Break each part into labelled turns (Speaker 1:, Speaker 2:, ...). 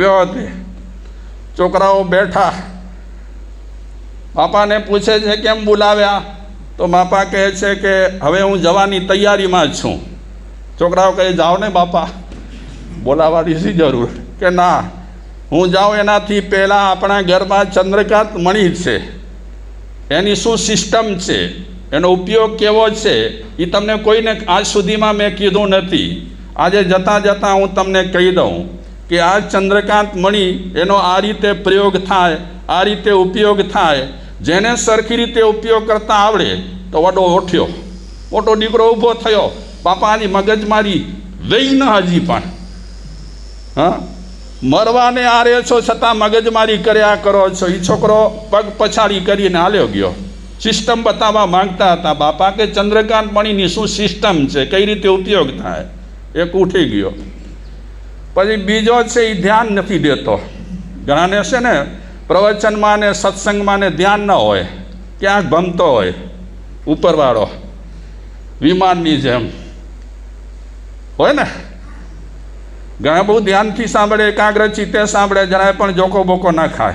Speaker 1: વ્યવહારથી છોકરાઓ બેઠા. બાપાને પૂછે છે કેમ બોલાવ્યા? તો બાપા કહે છે કે હવે હું જવાની તૈયારીમાં જ છું. છોકરાઓ કહે, જાઓ ને બાપા. બોલાવવાની શી જરૂર? કે ના, હું જાઉં એનાથી પહેલાં આપણા ઘરમાં ચંદ્રકાંત મણી છે. એની શું સિસ્ટમ છે? એનો ઉપયોગ કેવો છે? એ તમને કોઈને આજ સુધીમાં મેં કીધું નથી. આજે જતાં જતાં હું તમને કહી દઉં. કે આ ચંદ્રકાંત મણી એનો આ રીતે પ્રયોગ થાય, આ રીતે ઉપયોગ થાય, જેને સરખી રીતે ઉપયોગ કરતાં આવડે, તો વડો ઓઠ્યો. મોટો દીકરો ઊભો થયો. બાપાની મગજમારી વહી ન હજી પણ. હા? મરવાને આરે છો છતાં મગજમારી કર્યા કરો છો. એ છોકરો પગ પછાડી કરીને હાલ્યો ગયો. સિસ્ટમ બતાવવા માંગતા હતા બાપા કે ચંદ્રકાંત મણીની શું સિસ્ટમ છે? કઈ રીતે ઉપયોગ થાય? એક ઉઠી ગયો. પછી બીજો છે એ ધ્યાન નથી દેતો. ઘણાને છે ને, પ્રવચનમાં ને સત્સંગમાં ને ધ્યાન ન હોય, ક્યાંક ભમતો હોય, ઉપરવાળો, વિમાનની જેમ. હોય ને? ઘણા બહુ ધ્યાનથી સાંભળે, એકાગ્ર ચિત્તે સાંભળે, જરાય પણ જોકો બોકો ના ખાય.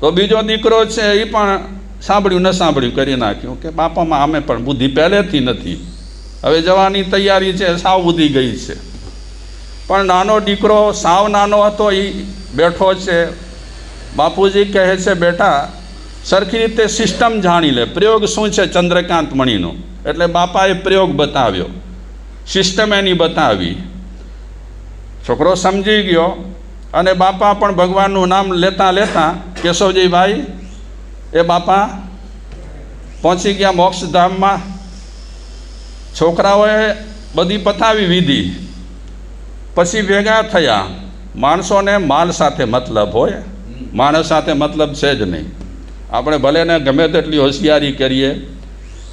Speaker 1: તો બીજો દીકરો છે એ પણ સાંભળ્યું, ન સાંભળ્યું, કરી નાખ્યું કે બાપામાં અમે પણ બુદ્ધિ પહેલેથી નથી. હવે જવાની તૈયારી છે, સાવ બુદ્ધિ ગઈ છે. પણ નાનો દીકરો, સાવ નાનો હતો એ બેઠો છે. બાપુજી કહે છે, બેટા, સરખી રીતે સિસ્ટમ જાણી લે. પ્રયોગ શું છે ચંદ્રકાંત મણીનો? એટલે બાપાએ પ્રયોગ બતાવ્યો. સિસ્ટમ એની બતાવી. છોકરો સમજી ગયો અને બાપા પણ ભગવાનનું નામ લેતા લેતા કેશવજીભાઈ એ બાપા, પહોંચી ગયા મોક્ષધામમાં. છોકરાઓએ બધી પતાવી વિધિ. પછી ભેગા થયા. માણસોને માલ સાથે મતલબ હોય. માણસ સાથે મતલબ છે જ નહીં. આપણે ભલે ને ગમે તેટલી હોશિયારી કરીએ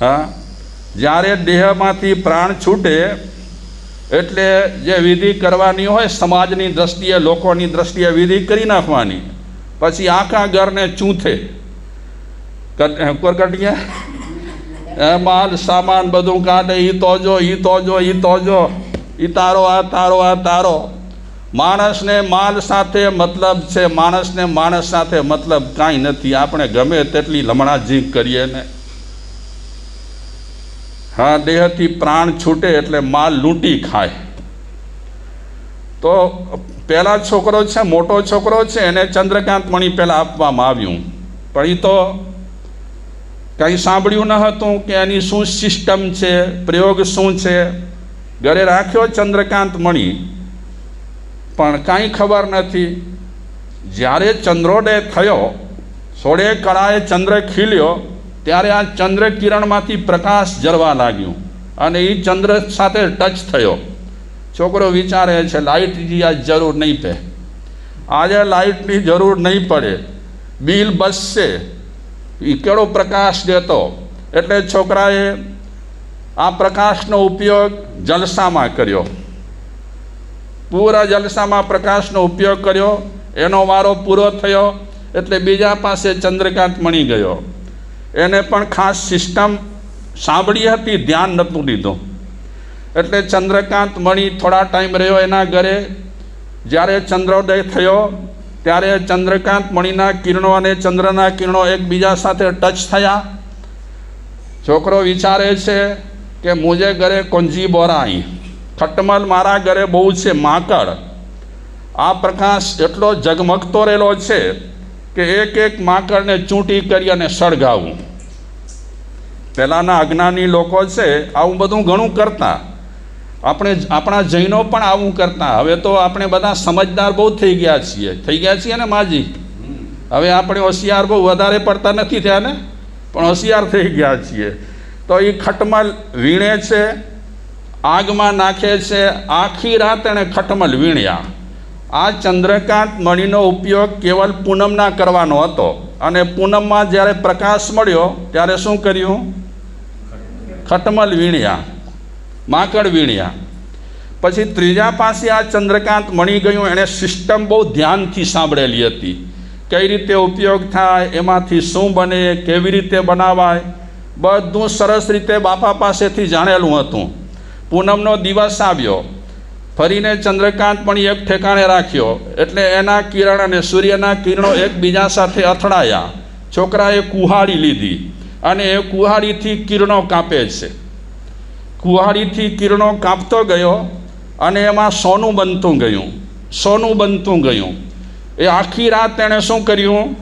Speaker 1: હા. જ્યારે દેહમાંથી પ્રાણ છૂટે એટલે જે વિધિ કરવાની હોય સમાજની દ્રષ્ટિએ લોકોની દ્રષ્ટિએ વિધિ કરી નાખવાની. પછી આખા ઘરને ચૂંથે. એ માલ સામાન બધું કાઢે એ તો જો એ તો જો એ તો જો. ઈ તારો આ તારો આ, તારો. માણસને માલ સાથે મતલબ છે, માણસને માણસ સાથે મતલબ કાંઈ નથી. આપણે ગમે તેટલી લમણા કરીએ ને. હા, દેહથી પ્રાણ છૂટે એટલે માલ લૂંટી ખાય. તો પહેલા છોકરો છે, મોટો છોકરો છે, એને ચંદ્રકાંત મણી પહેલાં આપવામાં આવ્યું. પણ એ તો કંઈ સાંભળ્યું ન હતું કે એની શું સિસ્ટમ છે, પ્રયોગ શું છે? ઘરે રાખ્યો ચંદ્રકાંત મણી. પણ કાંઈ ખબર નથી. જ્યારે ચંદ્રોદય થયો, સોળે કળાએ ચંદ્ર ખીલ્યો, ત્યારે આ ચંદ્ર કિરણમાંથી પ્રકાશ જરવા લાગ્યું અને એ ચંદ્ર સાથે ટચ થયો. છોકરો વિચારે છે લાઇટની આ જરૂર નહીં પડે આજે લાઇટની જરૂર નહીં પડે. બિલ બસશે. એ કેળો પ્રકાશ દેતો. એટલે છોકરાએ આ પ્રકાશનો ઉપયોગ જલસામાં કર્યો. પૂરા જલસામાં પ્રકાશનો ઉપયોગ કર્યો. એનો વારો પૂરો થયો એટલે બીજા પાસે ચંદ્રકાંત મણી ગયો. એને પણ ખાસ સિસ્ટમ સાંભળી હતી, ધ્યાન નહોતું લીધું એટલે ચંદ્રકાંત મણી થોડા ટાઈમ રહ્યો એના ઘરે. જ્યારે ચંદ્રોદય થયો, ત્યારે ચંદ્રકાંત મણીના કિરણો અને ચંદ્રના કિરણો એકબીજા સાથે ટચ થયા. છોકરો વિચારે છે કે મુજે ઘરે કોંજી બોરાઈ. ખટમલ મારા ઘરે બહુ છે માકડ. આ પ્રકાશ એટલો ઝગમગતો રહેલો છે કે એક એક માકડને ચૂંટી કરી અને સળગાવવું પહેલાંના અજ્ઞાની લોકો છે આવું બધું ઘણું કરતા. આપણે આપણા જૈનો પણ આવું કરતા. હવે તો આપણે બધા સમજદાર બહુ થઈ ગયા છીએ. થઈ ગયા છીએ ને માજી? હવે આપણે હોશિયાર બહુ વધારે પડતા નથી થયા ને? પણ હોશિયાર થઈ ગયા છીએ. તો એ ખટમલ વીણે છે, આગમાં નાખે છે, આખી રાત એણે ખટમલ વીણ્યા. આ ચંદ્રકાંત મણીનો ઉપયોગ કેવલ પૂનમના કરવાનો હતો. અને પૂનમમાં જ્યારે પ્રકાશ મળ્યો, ત્યારે શું કર્યું? ખટમલ વીણ્યા, માકડ વીણ્યા. પછી ત્રીજા પાસે આ ચંદ્રકાંત મણી ગયું, એણે સિસ્ટમ બહુ ધ્યાનથી સાંભળેલી હતી. કઈ રીતે ઉપયોગ થાય, એમાંથી શું બને, કેવી રીતે બનાવાય બધું સરસ રીતે બાપા પાસેથી જાણેલું હતું. પૂનમનો દિવસ આવ્યો. ફરીને ચંદ્રકાંત પણ એક ઠેકાણે રાખ્યો. એટલે એના કિરણ અને સૂર્યના કિરણો એકબીજા સાથે અથડાયા. છોકરાએ કુહાડી લીધી અને એ કુહાડીથી કિરણો કાપે છે. કુહાડીથી કિરણો કાપતો ગયો અને એમાં સોનું બનતું ગયું. સોનું બનતું ગયું. એ આખી રાત તેણે શું કર્યું?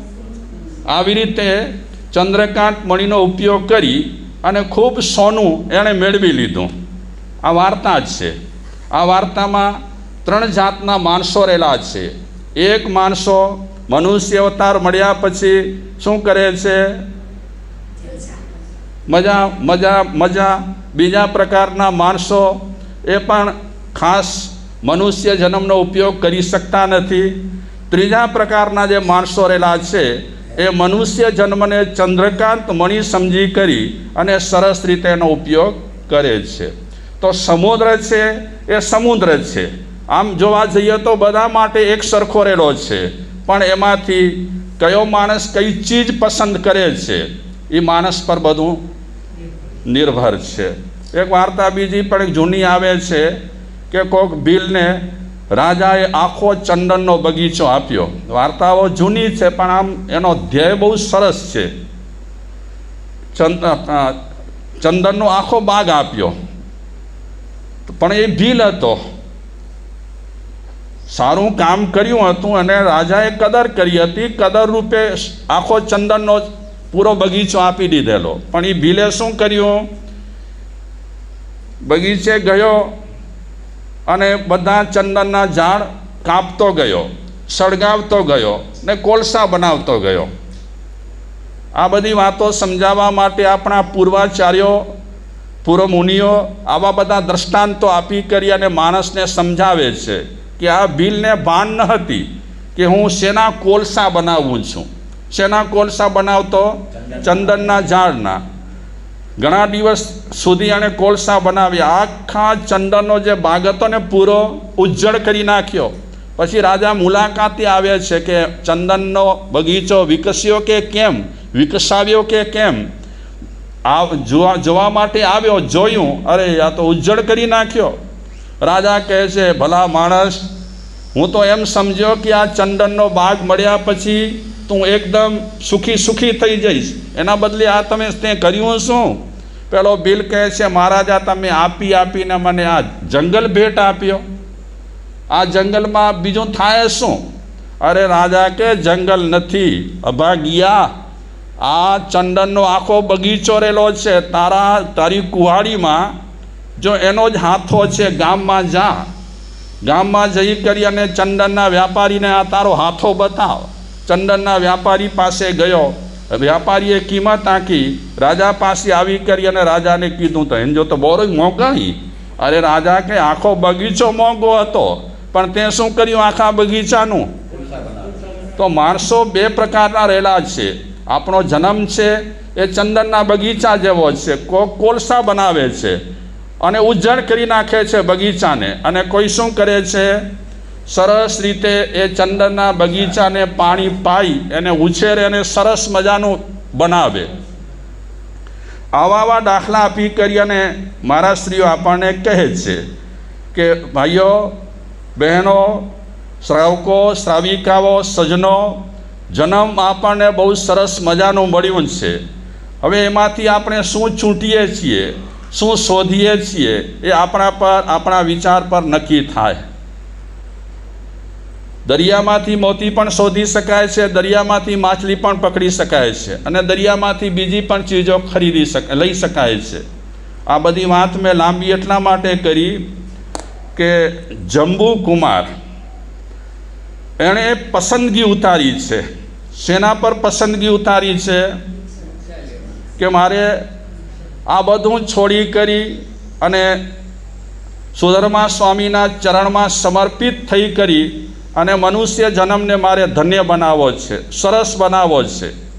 Speaker 1: આવી રીતે ચંદ્રકાંત મણીનો ઉપયોગ કરી અને ખૂબ સોનું એણે મેળવી લીધું. આ વાર્તા જ છે. આ વાર્તામાં ત્રણ જાતના માણસો રહેલા છે. એક માણસો મનુષ્ય અવતાર મળ્યા પછી શું કરે છે? મજા મજા મજા. બીજા પ્રકારના માણસો એ પણ ખાસ મનુષ્ય જન્મનો ઉપયોગ કરી શકતા નથી. ત્રીજા પ્રકારના જે માણસો રહેલા છે એ મનુષ્ય જન્મને ચંદ્રકાંત મણિ સમજી કરી અને સરસ રીતે એનો ઉપયોગ કરે છે. તો સમુદ્ર છે? એ સમુદ્ર છે. આમ જોવા જઈએ તો બધા માટે એક સરખો રેડો છે. પણ એમાંથી કયો માણસ કઈ ચીજ પસંદ કરે છે? એ માણસ પર બધું નિર્ભર છે. એક વાર્તા બીજી પણ એક જૂની આવે છે કે કોઈક ભીલને રાજાએ આખો ચંદનનો બગીચો આપ્યો. વાર્તાઓ જૂની છે, પણ આમ એનો ધ્યેય બહુ સરસ છે. ચંદ ચંદનનો આખો બાગ આપ્યો. પણ એ ભીલ હતો. સારું કામ કર્યું હતું અને રાજાએ કદર કરી હતી. કદર રૂપે આખો ચંદનનો પૂરો બગીચો આપી દીધેલો. પણ એ ભીલે શું કર્યું? બગીચે ગયો. અને બધા ચંદનના ઝાડ કાપતો ગયો, સળગાવતો ગયો ને કોલસા બનાવતો ગયો. આ બધી વાતો સમજાવવા માટે આપણા પૂર્વાચાર્યો, પૂર્વમુનિઓ આવા બધા દ્રષ્ટાંતો આપી કરી અને માણસને સમજાવે છે કે આ ભીલને ભાન ન હતી કે હું શેના કોલસા બનાવું છું. શેના કોલસા બનાવતો? ચંદનના ઝાડના. ઘણા દિવસ સુધી એણે કોલસા બનાવ્યા. આખા ચંદનનો જે બાગ હતો ને, પૂરો ઉજ્જળ કરી નાખ્યો. પછી રાજા મુલાકાતે આવે છે કે ચંદનનો બગીચો વિકસ્યો કે કેમ? વિકસાવ્યો કે કેમ? આ જોવા જોવા માટે આવ્યો, જોયું. અરે, આ તો ઉજ્જળ કરી નાખ્યો. રાજા કહે છે, ભલા માણસ, હું તો એમ સમજ્યો કે આ ચંદનનો બાગ મળ્યા પછી તું એકદમ સુખી સુખી થઈ જઈશ. એના બદલે આ તમે તે કર્યું શું પેલો બિલ કહે છે, મહારાજા, તમે આપી આપીને મને આ જંગલ ભેટ આપ્યો. આ જંગલમાં બીજું થાય શું? અરે રાજા કે, જંગલ નથી, અભાગ્યા. આ ચંદનનો આખો બગીચો રહેલો છે. તારા, તારી કુહાડીમાં જો એનો જ હાથો છે, ગામમાં જા. ગામમાં જઈ કરી અને ચંદનના વ્યાપારીને આ તારો હાથો બતાવ. ચંદનના વ્યાપારી પાસે ગયો. વ્યાપારીએ કિંમત આંકી રાજા પાસે આવી કરી અને રાજાને કીધું, તો એને જો તો બહુ મોંઘાઈ. અરે રાજા કે આખો બગીચો મોંઘો હતો, પણ તે શું કર્યું આખા બગીચાનું? તો માણસો બે પ્રકારના રહેલા છે. આપણો જન્મ છે, એ ચંદનના બગીચા જેવો છે કોક કોલસા બનાવે છે અને ઉજ્જળ કરી નાખે છે બગીચાને. અને કોઈ શું કરે છે? સરસ રીતે એ ચંદનના બગીચાને પાણી પાઈ એને ઉછેરે અને સરસ મજાનું બનાવે. આવા આવા દાખલા આપી કરી અને મારા સ્ત્રીઓ આપણને કહે છે કે, ભાઈઓ, બહેનો, શ્રાવકો, શ્રાવિકાઓ, સજનો, જન્મ આપણને બહુ સરસ મજાનું મળ્યું છે. હવે એમાંથી આપણે શું ચૂંટીએ છીએ? શું શોધીએ છીએ? એ આપણા પર, આપણા વિચાર પર નક્કી થાય. દરિયામાંથી મોતી પણ શોધી શકાય છે, દરિયામાંથી માછલી પણ પકડી શકાય છે અને દરિયામાંથી બીજી પણ ચીજો ખરીદી શક, લઈ શકાય છે. આ બધી વાત મેં લાંબી એટલા માટે કરી કે જંબુ કુમાર એણે પસંદગી ઉતારી છે. શેના પર પસંદગી ઉતારી છે? કે મારે આ બધું છોડી કરી અને સુધર્મા સ્વામીના ચરણમાં સમર્પિત થઈ કરી અને મનુષ્ય જન્મને મારે ધન્ય બનાવવો છે, સરસ બનાવવો છે.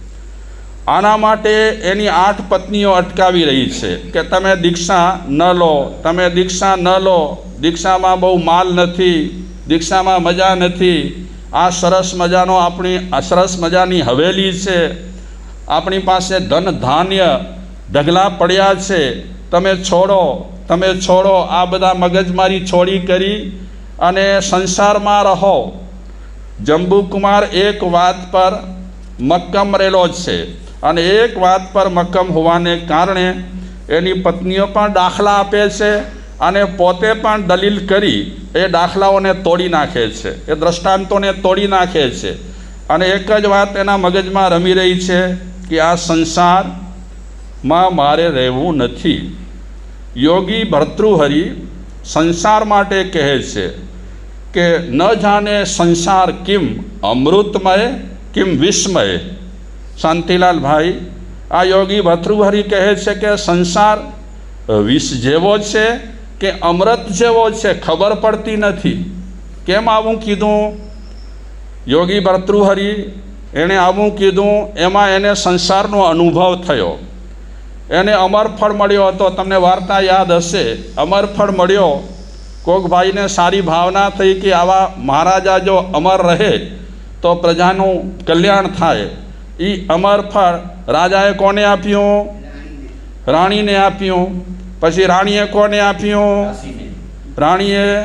Speaker 1: આના માટે એની આઠ પત્નીઓ અટકાવી રહી છે કે તમે દીક્ષા ન લો, તમે દીક્ષા ન લો, દીક્ષામાં બહુ માલ નથી, દીક્ષામાં મજા નથી. આ સરસ મજાનો આપણી સરસ મજાની હવેલી છે. આપણી પાસે ધન ધાન્ય ઢગલા પડ્યા છે. તમે છોડો તમે છોડો, આ બધા મગજમારી છોડી કરી અને સંસારમાં રહો. જંબુકુમાર એક વાત પર મક્કમ રહેલો જ છે અને એક વાત પર મક્કમ હોવાને કારણે એની પત્નીઓ પણ દાખલા આપે છે અને પોતે પણ દલીલ કરી એ દાખલાઓને તોડી નાખે છે. એ દ્રષ્ટાંતોને તોડી નાખે છે. અને એક જ વાત એના મગજમાં રમી રહી છે કે આ સંસારમાં મારે રહેવું નથી. યોગી ભર્તૃહરિ સંસાર માટે કહે છે કે ન જાણે સંસાર કિમ, અમૃતમય કિમ વિસ્મય? શાંતિલાલ ભાઈ, આ યોગી ભર્તૃહરિ કહે છે કે સંસાર વિષ જેવો છે કે અમૃત જેવો છે, ખબર પડતી નથી. કેમ આવું કીધું? યોગી ભર્તૃહરિ એણે આવું કીધું, એમાં એને સંસારનો અનુભવ થયો. એને અમરફળ મળ્યો હતો. તમને વાર્તા યાદ હશે. અમરફળ મળ્યો. કોક ભાઈને સારી ભાવના થઈ કે આવા મહારાજા જો અમર રહે, તો પ્રજાનું કલ્યાણ થાય. એ અમરફળ રાજાએ કોને આપ્યું? રાણીને આપ્યું. પછી રાણીએ કોને આપ્યું? રાણીએ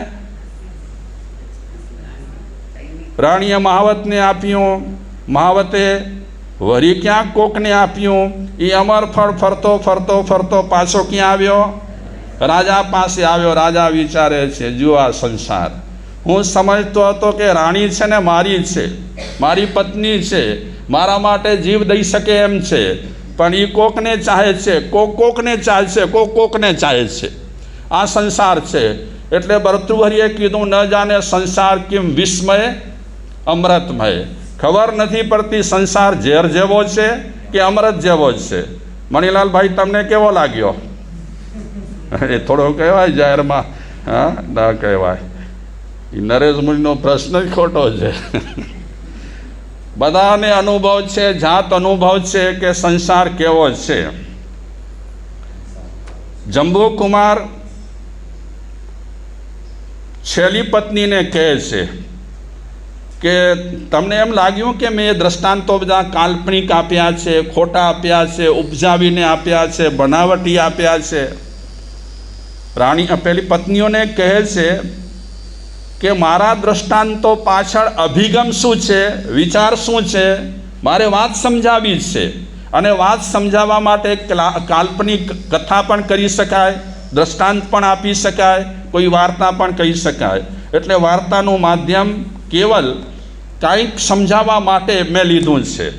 Speaker 1: રાણીએ મહાવતને આપ્યું. મહાવતે વળી ક્યાંક કોકને આપ્યું? એ અમરફળ ફરતો ફરતો ફરતો પાછો ક્યાં આવ્યો? રાજા પાસે આવ્યો, રાજા વિચારે છે, જુઓ આ સંસાર. હું સમજતો હતો કે રાણી છે ને મારી છે, મારી પત્ની છે, મારા માટે જીવ દઈ શકે એમ છે, પણ એ કોકને ચાહે છે, કોક કોકને ચાહે છે, કોક કોકને ચાહે છે. આ સંસાર છે. એટલે ભરતૃહરિએ કીધું, ન જાણે સંસાર કેમ વિસ્મય, અમૃતમય. ખબર નથી પડતી સંસાર ઝેર જેવો છે કે અમૃત જેવો છે. મણિલાલભાઈ, તમને કેવો લાગ્યો? એ થોડો કહેવાય જાહેરમાં, હા, ના કહેવાય. એ નરેશ મુનિનો પ્રશ્ન જ ખોટો છે. બધાને અનુભવ છે, જાત અનુભવ છે કે સંસાર કેવો છે? જંબુકુમાર છેલ્લી પત્નીને કહે છે કે, તમને એમ લાગ્યું કે મેં દ્રષ્ટાંતો બધા કાલ્પનિક આપ્યા છે, ખોટા આપ્યા છે, ઉપજાવીને આપ્યા છે, બનાવટી આપ્યા છે? રાણી પેલી પત્નીઓને કહે છે કે મારા દ્રષ્ટાંતો પાછળ અભિગમ શું છે? વિચાર શું છે? મારે વાત સમજાવી છે. અને વાત સમજાવવા માટે ક્લા- કાલ્પનિક કથા પણ કરી શકાય, દ્રષ્ટાંત પણ આપી શકાય, કોઈ વાર્તા પણ કહી શકાય. એટલે વાર્તાનું માધ્યમ કેવલ કાંઈક સમજાવવા માટે મેં લીધું છે.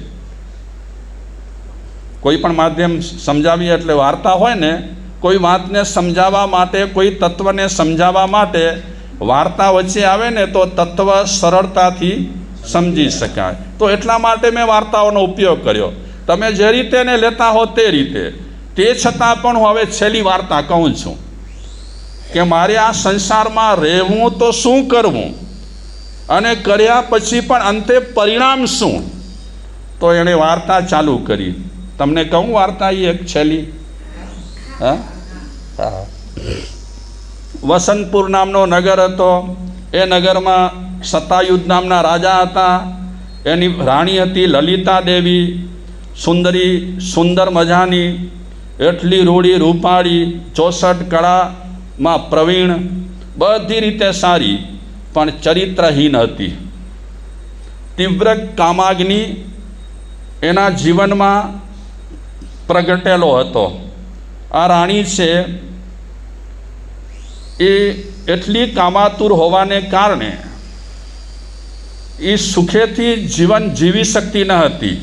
Speaker 1: કોઈ પણ માધ્યમ સમજાવીએ એટલે વાર્તા હોય ને કોઈ વાતને સમજાવવા માટે, કોઈ તત્વને સમજાવવા માટે વાર્તા વચ્ચે આવે ને તો તત્વ સરળતાથી સમજી શકાય. તો એટલા માટે મેં વાર્તાઓનો ઉપયોગ કર્યો. તમે જે રીતે એને લેતા હો તે રીતે. તે છતાં પણ હું હવે છેલ્લી વાર્તા કહું છું કે મારે આ સંસારમાં રહેવું તો શું કરવું? અને કર્યા પછી પણ અંતે પરિણામ શું? તો એણે વાર્તા ચાલુ કરી. તમને કહું વાર્તા એ એક છેલ્લી. હા? હા વસંતપુર નામનો નગર હતો. એ નગરમાં સતાયુદ્ધ નામના રાજા હતા. એની રાણી હતી લલિતા દેવી. સુંદરી સુંદર મજાની, એટલી રૂડી રૂપાળી, ચોસઠ કળામાં પ્રવીણ, બધી રીતે સારી, પણ ચરિત્રહીન હતી. તીવ્ર કામાગ્નિ એના જીવનમાં પ્રગટેલો હતો. આ રાણી છે, એ એટલી કામાતુર હોવાને કારણે એ સુખેથી જીવન જીવી શકતી ન હતી.